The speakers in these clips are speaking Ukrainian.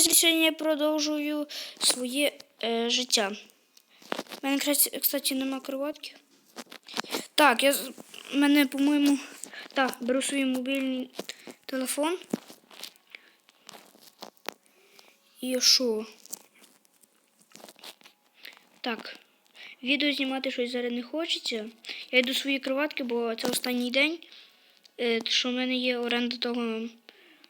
Сьогодні я продовжую своє е, життя. У мене, кстати- нема кроватки. Так, я мене, по-моєму. Так, беру свій мобільний телефон. І що? Так. Відео знімати щось зараз не хочеться. Я йду до своєї кроватки, бо це останній день. Що в мене є оренда того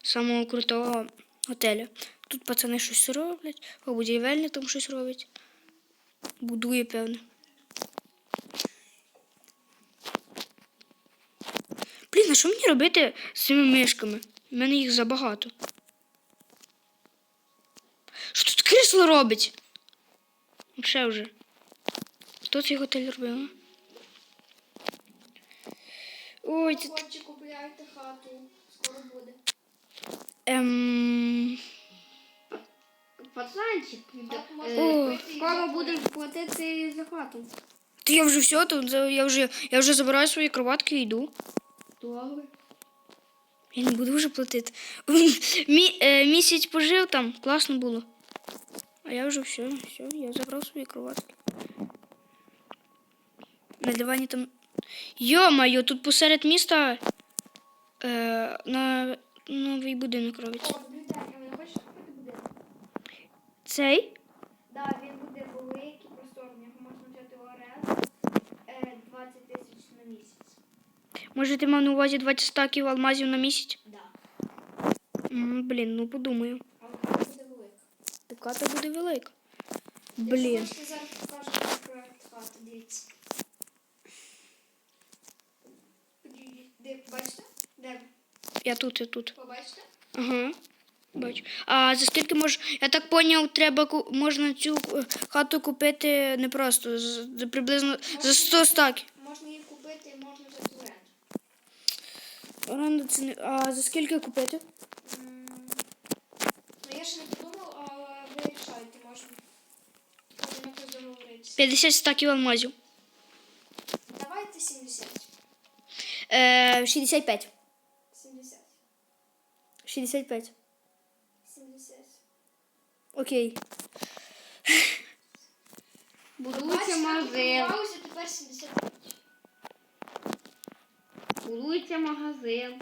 самого крутого готеля. Тут пацани щось роблять, о, будівельник там щось робить. Будує, певне. Блін, а що мені робити з цими мишками? У мене їх забагато. Що тут крісло робить? Ще вже. Хто цей готель робив? Ой, це Хоче купляйте хату, скоро буде. Ем... Пацанчик, О. купити скоро забрати. платити за хату. Та я вже все, тут я вже, я вже забираю свої кроватки і йду. Добре. Я не буду вже платити. Мі, е, місяць пожив там, класно було. А я вже все, все, я забрав свої кроватки. На дивані там. Йо-моє, тут посеред міста е, на новий будинок робиться. О, бібліотека, ви не хочете купити будинок? Цей? Так, він буде великий, просторний, його можна взяти в оренду. Е, 20 тисяч на місяць. Може, ти мав на увазі 20 стаків алмазів на місяць? Да. Блін, ну подумаю. Але хата буде велика. Така то буде велика. Блін. дивіться. Де, бачите? Де? Я тут, я тут. Побачите? Ага. Бачу. А за скільки мож. Я так поняв, треба ку- можна цю е, хату купити не просто за приблизно за 100 стаків. Можна її купити можна взяти в оренду. Це не. А за скільки купити? М, Ну, я ще не подумав, але ви рішайте, можна. Можна якось договоритися. 50 стаків алмазів. Давайте 70. Е, 65. 70. 65. 70. Окей. Будується Бачите, магазин. паузі, тепер 75. Будується магазин.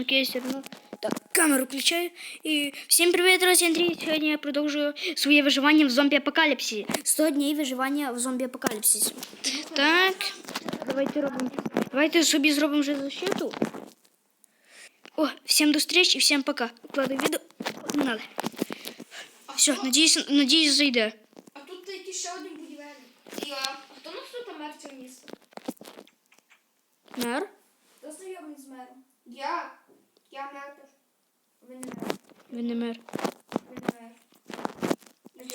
Окей, все одно. Так, камеру включаю. І всім привіт, друзі, Андрій. Сьогодні я продовжую своє виживання в зомбі-апокаліпсисі. 100 днів виживання в зомбі-апокаліпсисі. Так, давайте робимо. Давайте собі зробимо вже защиту. О, всім до зустрічі і всім пока. Укладаю відео. Погнали. Все, надіюсь, надіюсь, зайде. А тут якийсь ще один будівельник. Я. А хто нас тут мер цього міста? Мер? Хто знайомий з мером? Я. Я мер теж. Ви не мер. Він не мер. Ви не мер.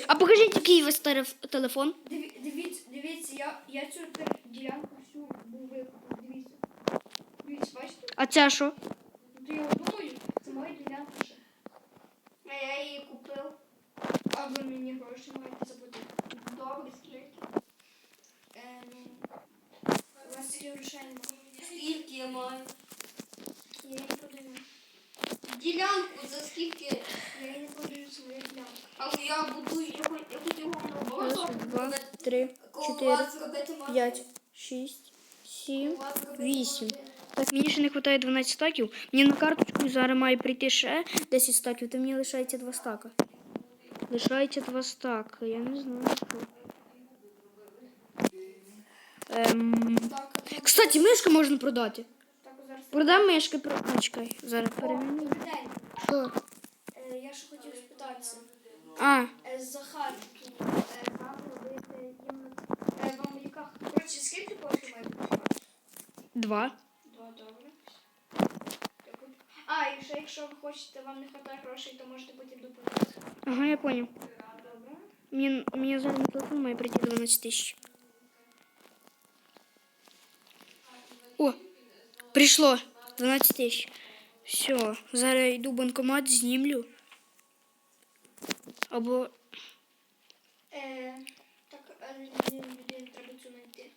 А покажіть, який у вас тариф- телефон. Диві- Дивіться, дивіться, я, я цю тер- ділянку всю був викупив. Дивіться. Дивіться, бачите? А це що? То я думаю, це моя ділянка ще. А я її купив. А ви мені гроші маєте заплатити. Добре, скільки? Е, ну, немає. Скільки я маю? Я її не продаю. Ділянку за скільки? Я її не продаю свою ділянку. Але я будую, я хоч- я хотів вам роботу. два, три, чотири, п'ять, шість, сім, вісім. Так, мені ще не вистачає 12 стаків. Мені на карточку зараз має прийти ще 10 стаків, то мені лишається 2 стака. Лишається 2 стака, я не знаю. Що. Ем... Так, а тут- Кстати, мишку можна продати. так, зараз. Продам мишки, про... А, чекай, зараз О, переміню. добрий день. Що? Е, Я ще хотів спитатися. А, Е, Захар, е, вам робити кімнату. Е, Вам яка? Коротше, скільки коштує має бути? два. Якщо ви хочете, вам не вистачає грошей, то можете потім доплатити. Ага, я понял. Добре. Мені, мені зараз на телефон має прийти 12 тисяч. О, прийшло 12 тисяч. Все, зараз йду в банкомат, знімлю. Або. Е, так, е, людині людині треба цю знайти.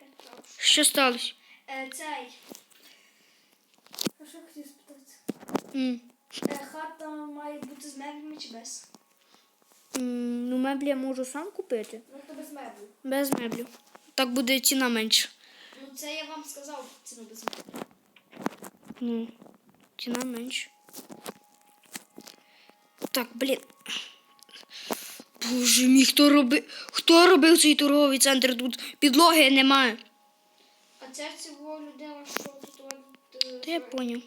Е, так. Що сталося? Е, цей. А що хотів спитати? Е, Хата має бути з меблями чи без? М, Ну, меблі я можу сам купити. Ну то без меблів. Без меблів. Так буде ціна менша. Ну це я вам сказав ціну без меблів. Ну, ціна менша. Так, блін. Боже мій, хто робив? Хто робив цей торговий центр? Тут підлоги немає. А це цього людина, що тут е, Та я поняв.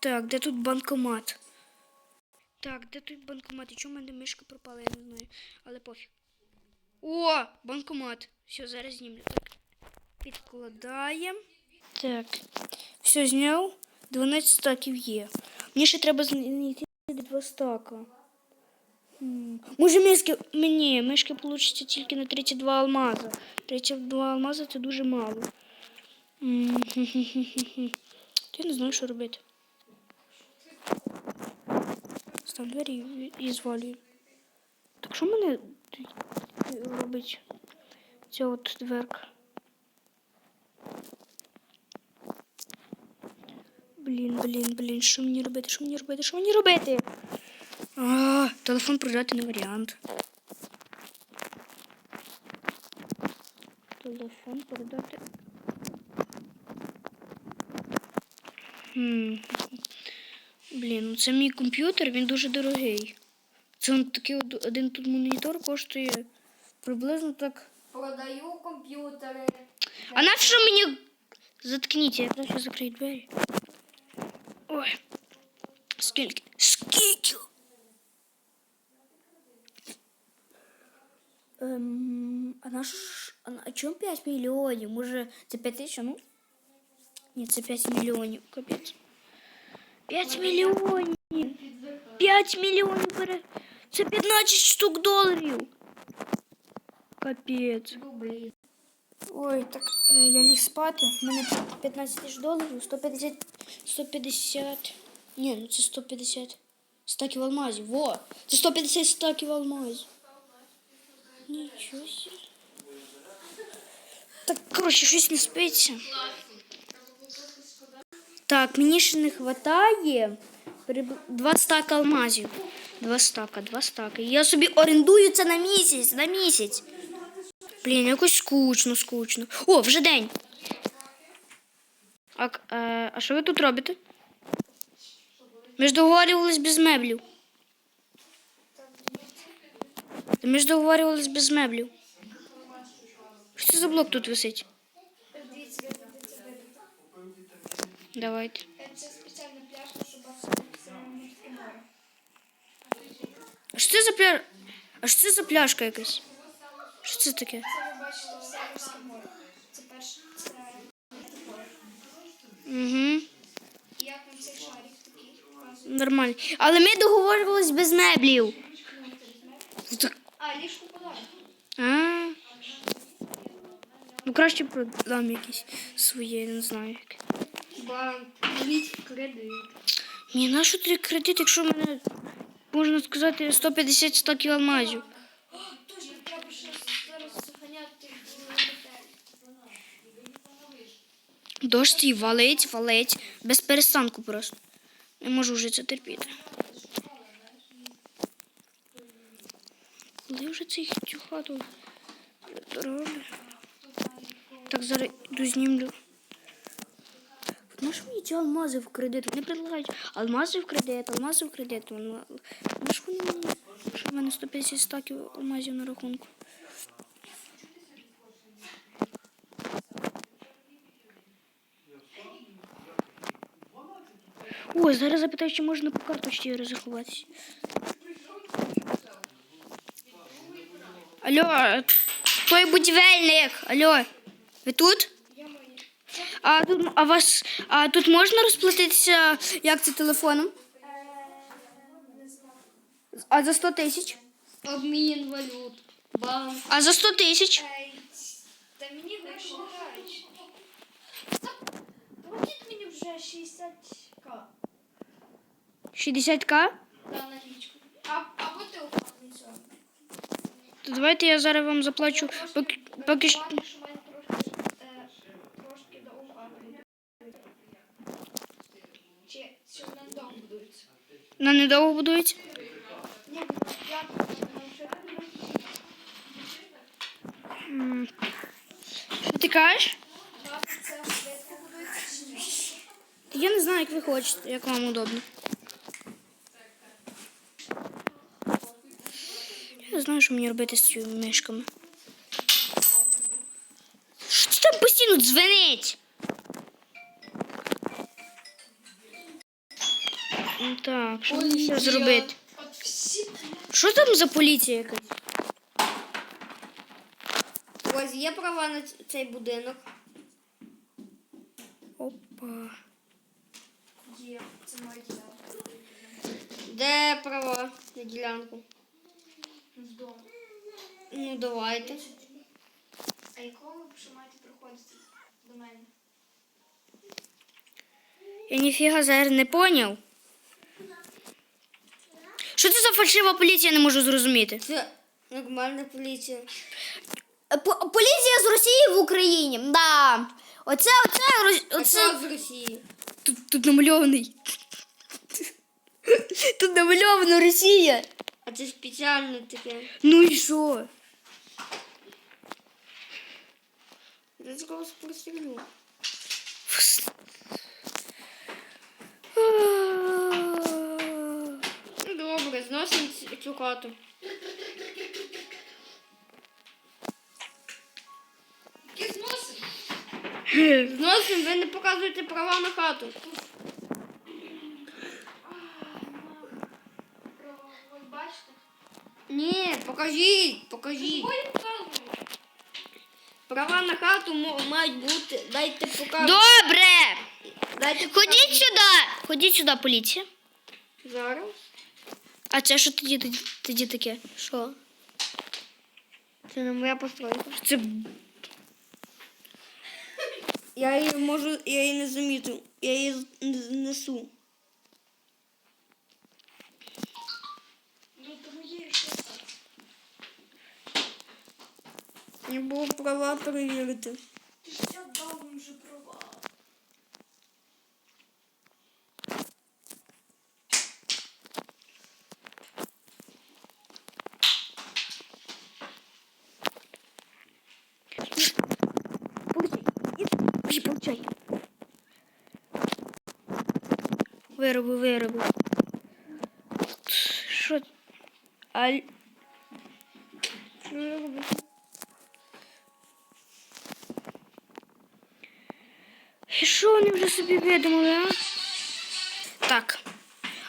Так, де тут банкомат? Так, де тут банкомат? І чому в мене мишка пропала, я не знаю. Але пофіг. О, банкомат. Все, зараз знімлю. Так. Підкладаємо. Так. Все зняв. 12 стаків є. Мені ще треба знайти два стака. Може, миски. Мені мишки получиться тільки на 32 алмаза. 32 алмаза це дуже мало. Я не знаю, що робити. Став двері і, звалюю. Так що мене робить ця от дверка? Блін, блін, блін, що мені робити? Що мені робити? Що мені робити? А, телефон продати не варіант. Телефон продати. Хм. Блін, ну це мій комп'ютер, він дуже дорогий. Це он такий один тут монітор коштує приблизно так. Продаю комп'ютери. А нащо мені. Заткніться, я краще закрию двері. Ой. Скільки? Скільки? Ем, а наш. А, на- а чому 5 мільйонів? Може, це 5 тисяч, ну? Ні, це 5 мільйонів. Капець. 5 мільйонів. 5 мільйонів пере... Це 15 штук доларів. Капець. Дублі. Ой, так е, я ліг спати. У мене 15 тисяч доларів, 150, 150. Ні, ну це 150 стаків алмазів. Во! Це 150 стаків алмазів. Нічого собі. Так, коротше, щось не спиться. Так, мені ще не вистачає два стака алмазів. Два стака, два стака. Я собі орендую це на місяць, на місяць. Блін, якось скучно, скучно. О, вже день. А, е, а що ви тут робите? Ми ж договорювались без меблів. Ми ж договорювались без меблів. Що це за блок тут висить? Дивіться, ви будете видати. Давайте. Е, Це спеціальна пляшка, щоб бачити це морське море. А що це за пля... А що це за пляшка якась? Що це таке? Це ви бачите все. Угу. Нормально. Але ми договорювались без меблів. А, ліжку подарок. А. Ну краще продам якісь свої, я не знаю. Як. Банк. Візьміть кредит. Мені на що кредит, якщо в мене, можна сказати, 150 стаків алмазів. Точно, треба ще. Дощ і валить, валить. Без перестанку просто. Не можу вже це терпіти. Коли вже цей цю хату? Так, зараз йду знімлю. На що мені ці алмази в кредит? Вони предлагають алмази в кредит, алмази в кредит. На що вони мені? В мене 150 стаків алмазів на рахунку. Ой, зараз запитаю, чи можна по карточці розрахуватися. Алло, той будівельник. Алло, ви тут? А тут а вас а тут можна розплатитися як це телефоном? А за 100 тисяч? Обмін валют. Банк. А за 100 тисяч? Та мені гроші. Платіть мені вже 60к 60к? на налічку. Або цього. То давайте я зараз вам заплачу. Поки, поки що. Бачиш, що в мене трошки, е, трошки довго, будується. Вона недовго будується? Що ти кажеш? Я не знаю, як ви хочете, як вам удобно. Я не знаю, що мені робити з цими мишками. Що це там постійно дзвенить? Так, що Поліція. зробити? Що там за поліція якась? Ось є права на цей будинок. Опа. є, це моя ділянка. Де права на ділянку? З дому. Ну давайте. А якого ви маєте приходити до мене? Я ніфіга зараз не поняв. Що це за фальшива поліція, я не можу зрозуміти. Це нормальна поліція. Е, Поліція з Росії в Україні. Да. Оце, оце, Рос- А оце. це з Росії. Тут, тут намальований. Тут намальована Росія. А це спеціально таке. Ну і що? Я такого спросилю. Ну добре, зносимо хату. Які ви не показуєте права на хату. Бачите? Ні, покажіть, покажіть. Права на хату мають бути. Дайте покажу. Добре. Дайте Ходіть сюди. Ходіть сюди, поліція. Зараз. А це що тоді, тоді, тоді таке? Що? Це не моя постройка. Це Я її можу, я її не замітив. Я її з- не знесу. Ну, то моє що це? Я було права перевірити. Ти ж я дав вам вже Получай. Вироби, вироби. Що? Аль... І що вони вже собі видумали, а? Так.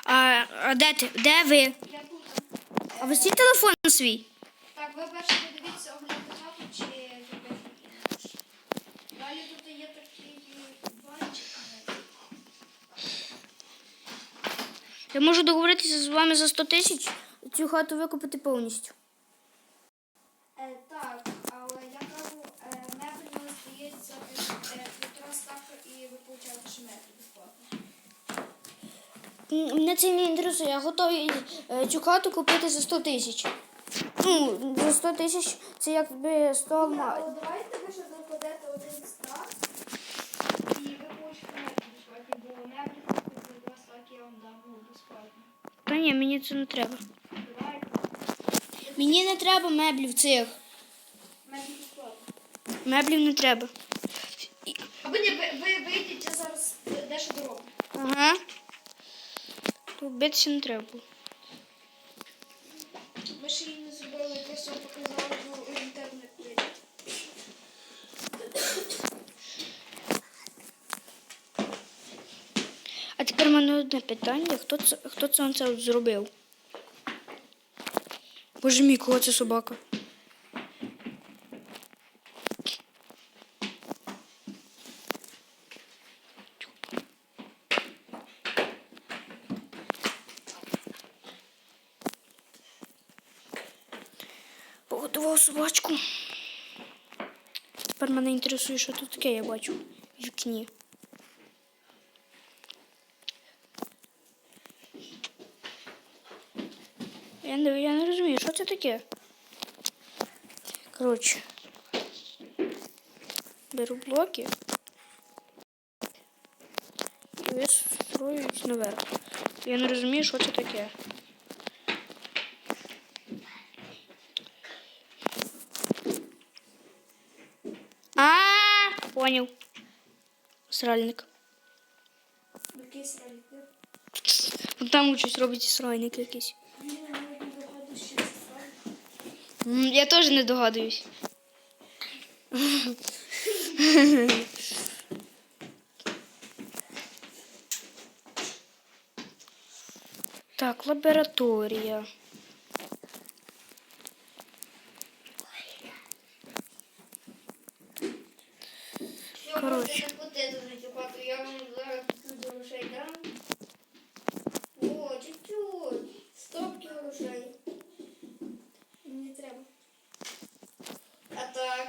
А, а де ти? Де ви? А ви свій телефон свій? Так, ви перше подивіться оглянути хату чи зробити інакше. Далі тут є такий банчик. Я можу договоритися з вами за 100 тисяч цю хату викупити повністю. Е, так, але я кажу, е, мебель у нас здається е, півтора ставка і ви получаєте ще мебель безплатно. М, Мене це не інтересує. Я готовий е, цю хату купити за 100 тисяч. Ну, за 100 тисяч це якби 100 Але давайте ви ще закладете один страх і ви получите мебель безплатно, бо мебель за два ставки я вам дам ну, безплатно. Та ні, мені це не треба. Мені не треба меблів цих. Меблів не треба. Або ні, ви, ви вийдете я зараз дещо дорогу. Ага. Тут битися не треба було. Ми ще її не зробили, я просто показала в інтернет вийде. А тепер в мене одне питання. Хто це, хто це це зробив? Боже мій, кого це собака? Погодував собачку. Тепер мене інтересує, що тут таке я бачу в вікні. Я не, я не розумію, що це таке. Коротше. Беру блоки. І вису строюсь наверх. Я не розумію, що це таке. А, поняв. Сральник. Який сральник? Вон Там щось робить сральник якийсь. Я теж не догадуюсь. Так, лабораторія. Коротше. Я потети за цю хату, я вам зараз тут грошей дам. О, чуть-чуть. Стопки грошей. Мені не треба. А так.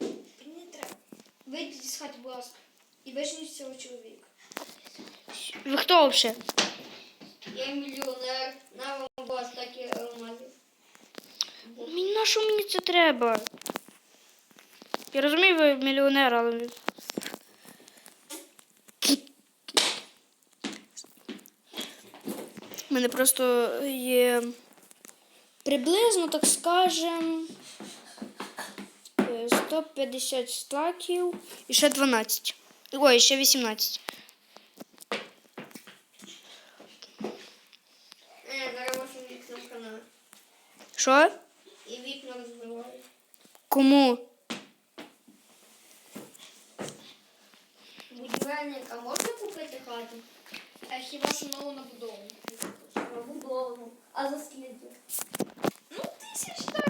Мені не треба. Вийдіть з хати, будь ласка. І виженіть цього чоловіка. Ви? Я мільйонер. На вам вас такі алмазів. Мені на що мені це треба? Я розумію, ви мільйонер, але. У мене просто є приблизно, так скажем, е, 150 стаків і ще 12. Ой, ще 18. Що? І вікна розбивають. Кому? Будівельник, а можна купити хату? Е, хіба що нову набудову? Побудовану. А за скільки? Ну, тисяч так,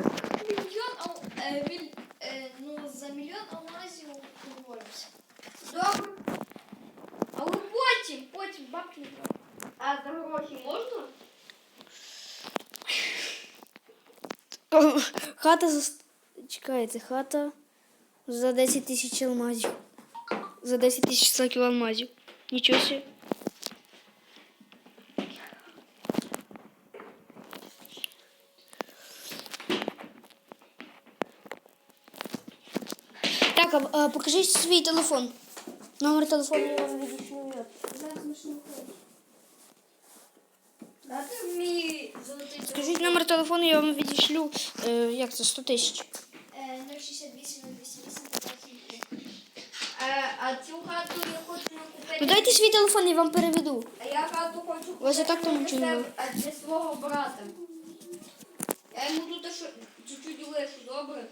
мільйон, ал- е, міль- е, ну, за мільйон алмазів поговоримося. Добре. Але потім, потім бабки не треба. А за гроші можна? Хата за... ст- Чекайте, хата за 10 тисяч алмазів. За 10 тисяч стаків алмазів. Нічого себе. Так, а, а покажіть свій телефон. Номер телефону я вам відійшлю. Зараз ми ж не виходимо. Дати мій золотий Скажіть номер телефону, я вам відійшлю. Е, як це, 100 тисяч. Е, 068 028 23. Е, а цю хату я хочу купити. Ну дайте свій телефон, я вам переведу. А я хату хочу купити. вас і так там нічого не для свого брата. Я йому тут чуть-чуть лишу, добре?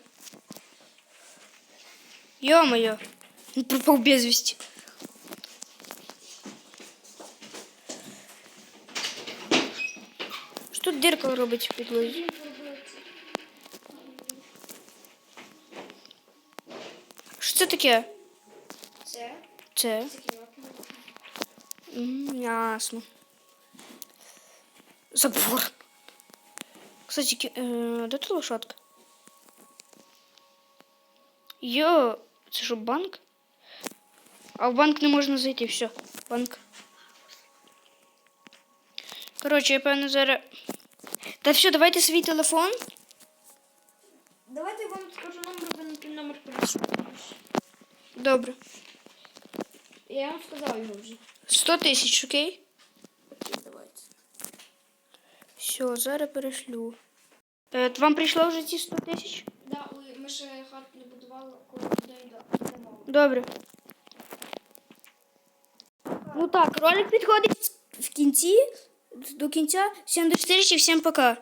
Ё-моё. Он пропал без. Дирка робить в підлозі? Що це таке? Це Це. М, Ясно. Забор. Кстати, ки- е, де тут лошадка? Йо, це що банк? А в банк не можна зайти, все, банк. Коротше, я певно зараз. Та все, давайте свій телефон. Давайте я вам скажу номер, ви на той номер перейшли. Добре. Я вам сказав його вже. 100 тисяч, окей? Окей, давайте. Все, зараз перешлю. Е, вам прийшло вже ці 100 тисяч? Да, ой, ми ще хату не будували, коли буде йдемо. Добре. Ну так, ролик підходить в кінці. До кінця. Всім до зустрічі, всім пока.